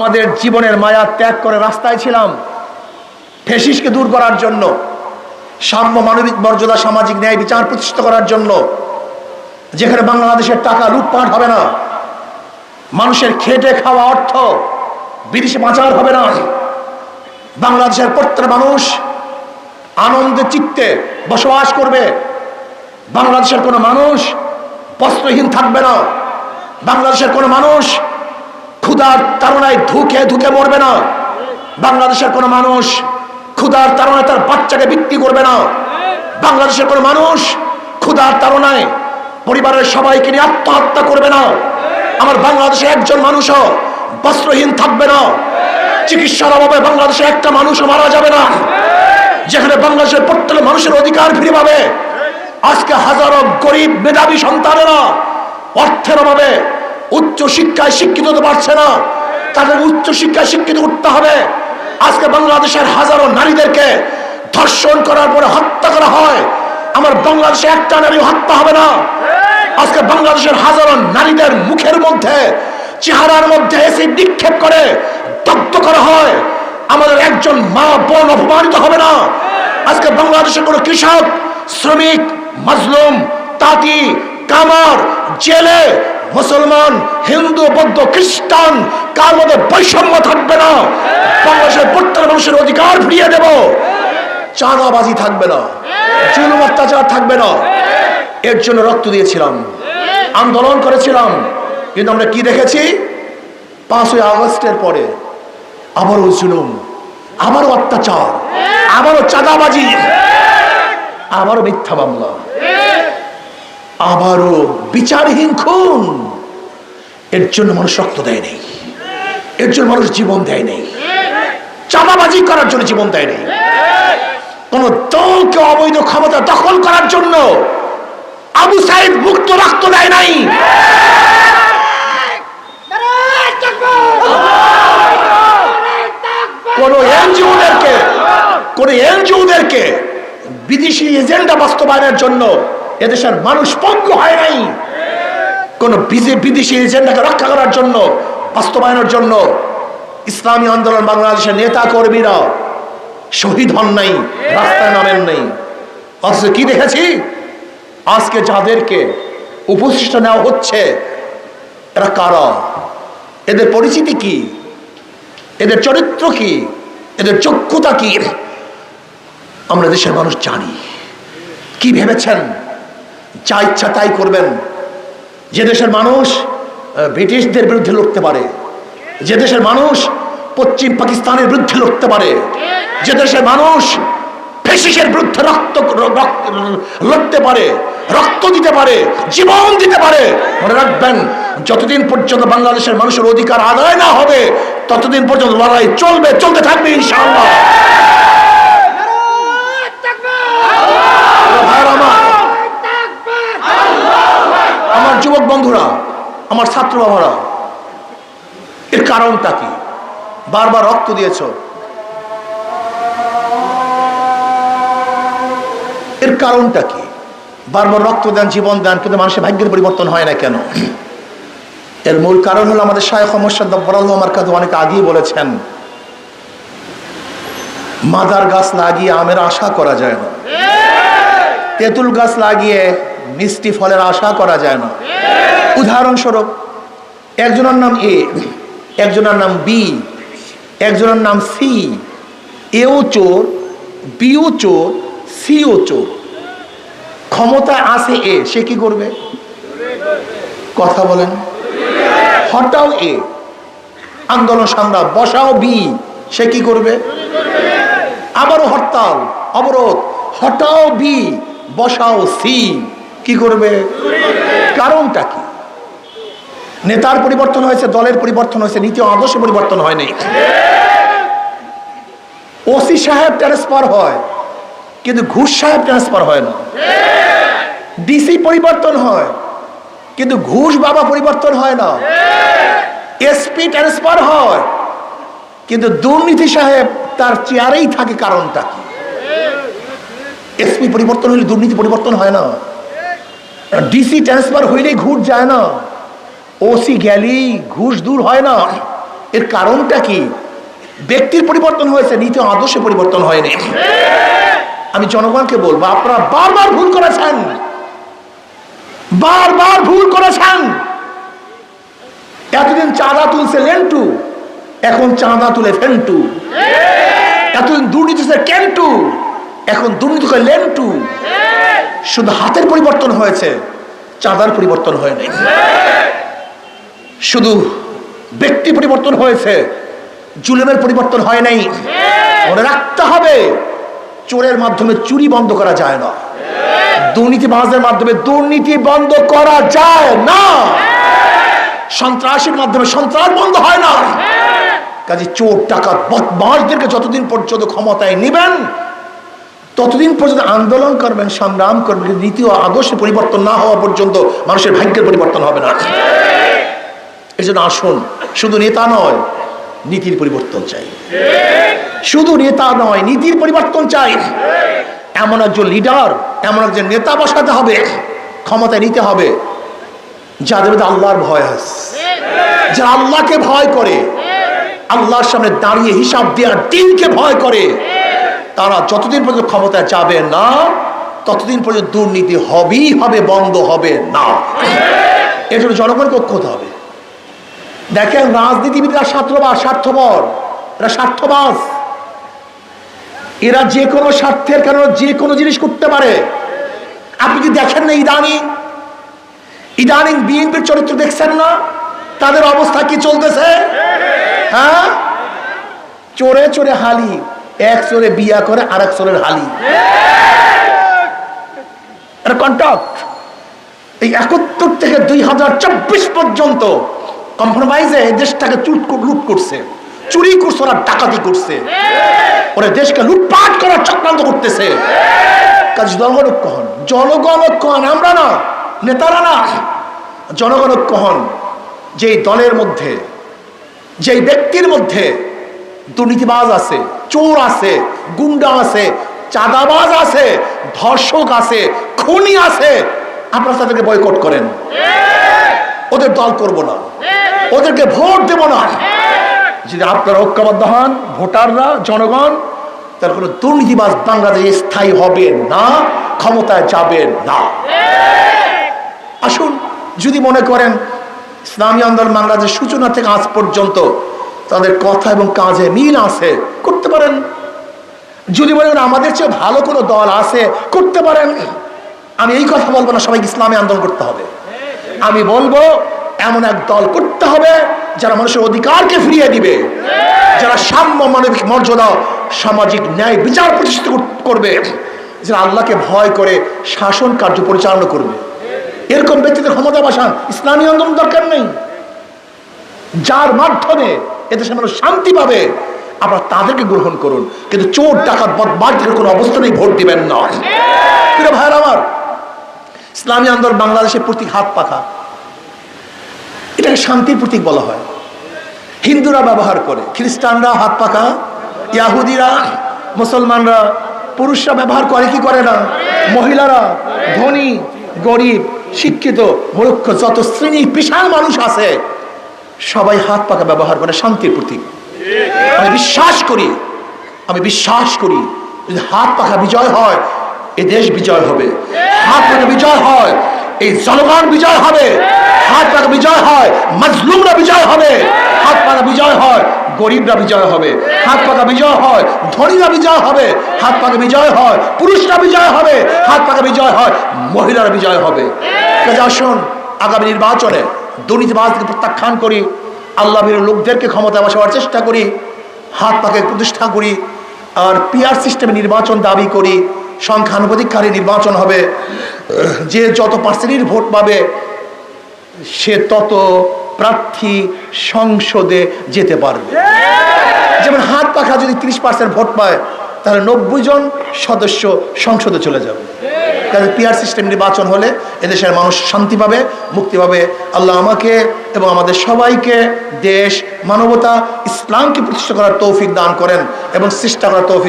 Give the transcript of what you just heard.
আমাদের জীবনের মায়া ত্যাগ করে রাস্তায় ছিলাম। ফেসিসকে দূর করার জন্য, সাম্য মানবিক মর্যাদা, সামাজিক ন্যায় বিচার প্রতিষ্ঠা করার জন্য, যেখানে বাংলাদেশের টাকা লুটপাট হবে না, মানুষের খেটে খাওয়া অর্থ বিদেশে পাচার হবে না, বাংলাদেশের প্রত্যেক মানুষ আনন্দে, চিত্তে বসবাস করবে, বাংলাদেশের কোনো মানুষ বস্ত্রহীন থাকবে না, বাংলাদেশের কোনো মানুষ ক্ষুধার তাড়নায় ধুকে ধুকে মরবে না। বাংলাদেশের কোনো মানুষ ক্ষুধার তাড়নায় তার বাচ্চাকে বিক্রি করবে না। বাংলাদেশের কোনো মানুষ ক্ষুধার তাড়নায় পরিবারের সবাইকে নিয়ে আত্মহত্যা করবে না। আমার বাংলাদেশে একজন মানুষও বস্ত্রহীন থাকবে না। চিকিৎসার অভাবে বাংলাদেশে একটা মানুষও মারা যাবে না। যেখানে বাংলাদেশের প্রত্যেক মানুষের অধিকার ফিরে পাবে। আজকে হাজারো গরিব মেধাবী সন্তানেরা অর্থের অভাবে উচ্চ শিক্ষায় শিক্ষিত হতে পারছে না। তাদের উচ্চ শিক্ষায় শিক্ষিত করতে হবে। আজকে বাংলাদেশের হাজারো নারীদেরকে ধর্ষণ করার পরে হত্যা করা হয়। আমার বাংলাদেশে একটা নারী হত্যা হবে না। আজকে বাংলাদেশের হাজারো নারীদের মুখের মধ্যে, চেহারার মধ্যে এসে নিক্ষেপ করে দগ্ধ করা হয়। আমাদের একজন মা বোন অপমানিত হবে না। আজকে বাংলাদেশের কোনো কৃষক, শ্রমিক, মাজলুম, তাঁতি, কামার, জেলে মুসলমান, হিন্দু, বৌদ্ধ, খ্রিস্টান, কার মধ্যে বৈষম্য থাকবে না? বাংলাদেশের প্রত্যেক মানুষের অধিকার ফিরিয়ে দেব। চাঁদাবাজি থাকবে না। জুলুম অত্যাচার থাকবে না। এর জন্য রক্ত দিয়েছিলাম। আন্দোলন করেছিলাম। কিন্তু আমরা কি দেখেছি? পাঁচই আগস্টের পরে আবারও জুলুম, আবারও অত্যাচার, আবারও চাঁদাবাজি, আবারও মিথ্যা মামলা। আবারও বিচারহীন খুন। এর জন্য মানুষ রক্ত দেয় নেই। এর জন্য মানুষ জীবন দেয় নেই। চাঁদাবাজি করার জন্য জীবন দেয় নেই। কোন দলকে অবৈধ ক্ষমতা দখল করার জন্য আবু সাহেব মুক্ত রক্ত দেয় নাই। কোন এনজিওদেরকে কোন এনজিওদেরকে বিদেশি এজেন্ডা বাস্তবায়নের জন্য এদেশের মানুষ পঙ্গু হয় নাই। কোন বিদেশি এজেন্ডাকে রক্ষা করার জন্য, বাস্তবায়নের জন্য ইসলামী আন্দোলন বাংলাদেশের নেতা কর্মীরা শহীদ হন নাই, রাস্তায় নামেন নাই। অথচ কি দেখেছি? আজকে যাদেরকে উপশিষ্ট নেওয়া হচ্ছে, এরা কারা? এদের পরিচিতি কি? এদের চরিত্র কি? এদের যোগ্যতা কি? আমরা দেশের মানুষ জানি। কি ভেবেছেন? যা ইচ্ছা তাই করবেন। যে দেশের মানুষ ব্রিটিশদের বিরুদ্ধে লড়তে পারে, যে দেশের মানুষ পশ্চিম পাকিস্তানের বিরুদ্ধে লড়তে পারে, যে দেশের মানুষ ফেসিসের বিরুদ্ধে রক্ত, লড়তে পারে, রক্ত দিতে পারে, জীবন দিতে পারে, মনে রাখবেন, যতদিন পর্যন্ত বাংলাদেশের মানুষের অধিকার আদায় না হবে, ততদিন পর্যন্ত লড়াই চলবে, চলতে থাকবে, ইনশাআল্লাহ ভাইয়ের আমার আমার যুবক বন্ধুরা আমার ছাত্র বাবারা এর কারণটা কি? বারবার রক্ত দিয়েছ। এর কারণটা কি? বারবার রক্ত দেন জীবন দেন কিন্তু মানুষের ভাগ্যের পরিবর্তন হয় না কেন? এর মূল কারণ হলো আমাদের শায়খ মোর্শাদ বরাল্লাহ আমার কাছে অনেক আগেই বলেছেন মাদার গাছ লাগিয়ে আমের আশা করা যায় না। তেঁতুল গাছ লাগিয়ে মিষ্টি ফলের আশা করা যায় না। উদাহরণস্বরূপ, একজনের নাম এ, একজনের নাম বি, একজনের নাম সি, এও চোর, বিও চোর, সিও চোর। ক্ষমতা আছে এ, সে কি করবে? কথা বলেন। হটাও এ। আন্দোলন সংগ্রাম বসাও বি, সে কি করবে? আবারও হরতাল, অবরোধ। হটাও বি, বসাও সি, কি করবে? কারণটা কি? নেতার পরিবর্তন হয়েছে, দলের পরিবর্তন হয়েছে, নীতি আদর্শ পরিবর্তন হয়নি ওসি সাহেব ট্রান্সফার হয়, কিন্তু ঘুষ সাহেব ট্রান্সফার হয় না। ডিসি পরিবর্তন হয়, কিন্তু ঘুষ বাবা পরিবর্তন হয় না। এসপি ট্রান্সফার হয়, কিন্তু দুর্নীতি সাহেব তার চেয়ারেই থাকে কারণটা কি? এসপি পরিবর্তন হলে দুর্নীতি পরিবর্তন হয় না। ডিসি ট্রান্সফার হইলেই ঘুষ যায় না। ওসি গেলি ঘুষ দূর হয় না। এর কারণটা কি? ব্যক্তির পরিবর্তন হয়েছে নীতি আদর্শে পরিবর্তন হয়নি। আমি জনগণকে বলব আপনারা বারবার ভুল করেছেন। বারবার ভুল করেছেন। এতদিন চাঁদা তুলছে লেন্টু এখন চাঁদা তুলে ফেন্টু। এতদিন দুর্নীতি কেন্টু এখন দুর্নীতি করে লেন্টু। শুধু হাতের পরিবর্তন হয়েছে চাঁদার পরিবর্তন হয়নি। শুধু ব্যক্তি পরিবর্তন হয়েছে, জুলেমের পরিবর্তন হয় নাই। মনে রাখতে হবে, চোরের মাধ্যমে চুরি বন্ধ করা যায় না। দুর্নীতিবাজের মাধ্যমে দুর্নীতি বন্ধ করা যায় না। সন্ত্রাসীর মাধ্যমে সন্ত্রাস বন্ধ হয় না। কাজে চোর টাকা বদমাসদেরকে যতদিন পর্যন্ত ক্ষমতায় নেবেন, ততদিন পর্যন্ত আন্দোলন করবেন, সংগ্রাম করবেন ও আদর্শে পরিবর্তন না হওয়া পর্যন্ত মানুষের ভাগ্যের পরিবর্তন হবে না। এই জন্য আসুন, শুধু নেতা নয়, নীতির পরিবর্তন চাই। শুধু নেতা নয়, নীতির পরিবর্তন চাই। এমন একজন লিডার এমন একজন নেতা বসাতে হবে, ক্ষমতায় নিতে হবে, যাদের মধ্যে আল্লাহর ভয় আছে। যারা আল্লাহকে ভয় করে, আল্লাহর সামনে দাঁড়িয়ে হিসাব দেওয়ার দিনকে ভয় করে, তারা যতদিন পর্যন্ত ক্ষমতায় যাবে না, ততদিন পর্যন্ত দুর্নীতি হবেই হবে, বন্ধ হবে না। এর জন্য জনগণকে ঐক্য হবে। দেখেন রাজনীতিবিদরা স্বার্থবাদ স্বার্থপর। এরা স্বার্থবাজ। এরা যে কোনো স্বার্থের কারণে যে কোনো জিনিস করতে পারে। আপনি কি দেখেন না ইদানিং? ইদানিং বিএনপির চরিত্র দেখছেন না? তাদের অবস্থা কি চলতেছে? হ্যাঁ? চোরে চোরে হালি, এক চোরে বিয়া করে আর এক চোরের হালি। কন্ট্যাক্ট এই একাত্তর থেকে দুই হাজার চব্বিশ পর্যন্ত কম্প্রোমাইজে দেশটাকে চুট লুট করছে। চুরি করছে, ওরা ডাকাতি করছে। ওরা দেশকে লুটপাট করার চক্রান্ত করতেছে। কাজ জনগণ ঐক্য জনগণ ঐক্য আমরা না, নেতারা না। জনগণ ঐক্য হন। যেই দলের মধ্যে, যেই ব্যক্তির মধ্যে দুর্নীতিবাজ আছে, চোর আছে, গুন্ডা আছে, চাঁদাবাজ আছে, ধর্ষক আছে, খুনি আছে, আপনারা তাদেরকে বয়কট করেন। ওদের দল করব না। ওদেরকে ভোট দেব না। যদি আপনারা ঐক্যবদ্ধ হন, ভোটাররা, জনগণ, তার কোনো দুর্নীতিবাজ বাংলাদেশে স্থায়ী হবে না, ক্ষমতায় যাবে না। আসুন, যদি মনে করেন ইসলামী আন্দোলন বাংলাদেশের সূচনা থেকে আজ পর্যন্ত তাদের কথা এবং কাজে মিল আছে, করতে পারেন। যদি বলেন আমাদের চেয়ে ভালো কোনো দল আছে, করতে পারেন। আমি এই কথা বলব না, সবাইকে ইসলামী আন্দোলন করতে হবে। আমি বলব এমন এক দল করতে হবে যারা মানুষের অধিকারকে ফিরিয়ে দিবে। যারা সাম্য মানবিক মর্যাদা, সামাজিক ন্যায় বিচার প্রতিষ্ঠিত করবে, যারা আল্লাহকে ভয় করে শাসন কার্য পরিচালনা করবে। এরকম ব্যক্তিদের ক্ষমতা বাসান। ইসলামী আন্দোলন দরকার নেই। যার মাধ্যমে এদেশে মানুষ শান্তি পাবে, আপনারা তাদেরকে গ্রহণ করুন। কিন্তু চোর, ডাকাত বদমারদের কোনো অবস্থাতেই ভোট দিবেন না। প্রিয় ভাইয়ের আমার, ইসলামী আন্দোলন বাংলাদেশের প্রতি হাত পাখা। এটাকে শান্তির প্রতীক বলা হয়। হিন্দুরা ব্যবহার করে, খ্রিস্টানরা হাত পাখা ইয়াহুদিরা, মুসলমানরা, পুরুষরা ব্যবহার করে, কি করে না? মহিলারা, ধনী, গরিব, শিক্ষিত, মূর্খ, যত শ্রেণি বিশাল মানুষ আছে, সবাই হাত পাকা ব্যবহার করে, শান্তির প্রতীক। আমি বিশ্বাস করি, আমি বিশ্বাস করি, যদি হাত পাখা বিজয় হয়, এ দেশ বিজয় হবে। হাত পাখা বিজয় হয়, এই জনগণ বিজয় হবে। হাত পাখা বিজয় হয়, মজলুমরা বিজয় হবে। হাত পাখা বিজয় হয়, গরিবরা বিজয় হবে। হাত পাখা বিজয় হয়, ধনীরা বিজয় হবে। হাত পাখা বিজয় হয়, পুরুষরা বিজয় হবে। হাত পাখা বিজয় হয়, মহিলারা বিজয় হবে। আসুন, আগামী নির্বাচনে দুর্নীতিবাজকে প্রত্যাখ্যান করি, আল্লাহ লোকদেরকে ক্ষমতা বসাবার চেষ্টা করি, হাত পাকে প্রতিষ্ঠা করি, আর পিআর সিস্টেমে নির্বাচন দাবি করি সংখ্যানুপাতিককারী নির্বাচন হবে। যে যত পার্সেন্টের ভোট পাবে সে তত প্রার্থী সংসদে যেতে পারবে। যেমন হাত পাখা যদি তিরিশ পার্সেন্ট ভোট পায়, তাহলে নব্বই জন সদস্য সংসদে চলে যাবে। কাজে পিআর সিস্টেম নির্বাচন হলে এদেশের মানুষ শান্তি পাবে, মুক্তি পাবে। আল্লাহ আমাকে এবং আমাদের সবাইকে দেশ, মানবতা, ইসলামকে প্রতিষ্ঠা করার তৌফিক দান করেন এবং চেষ্টা করার তৌফিক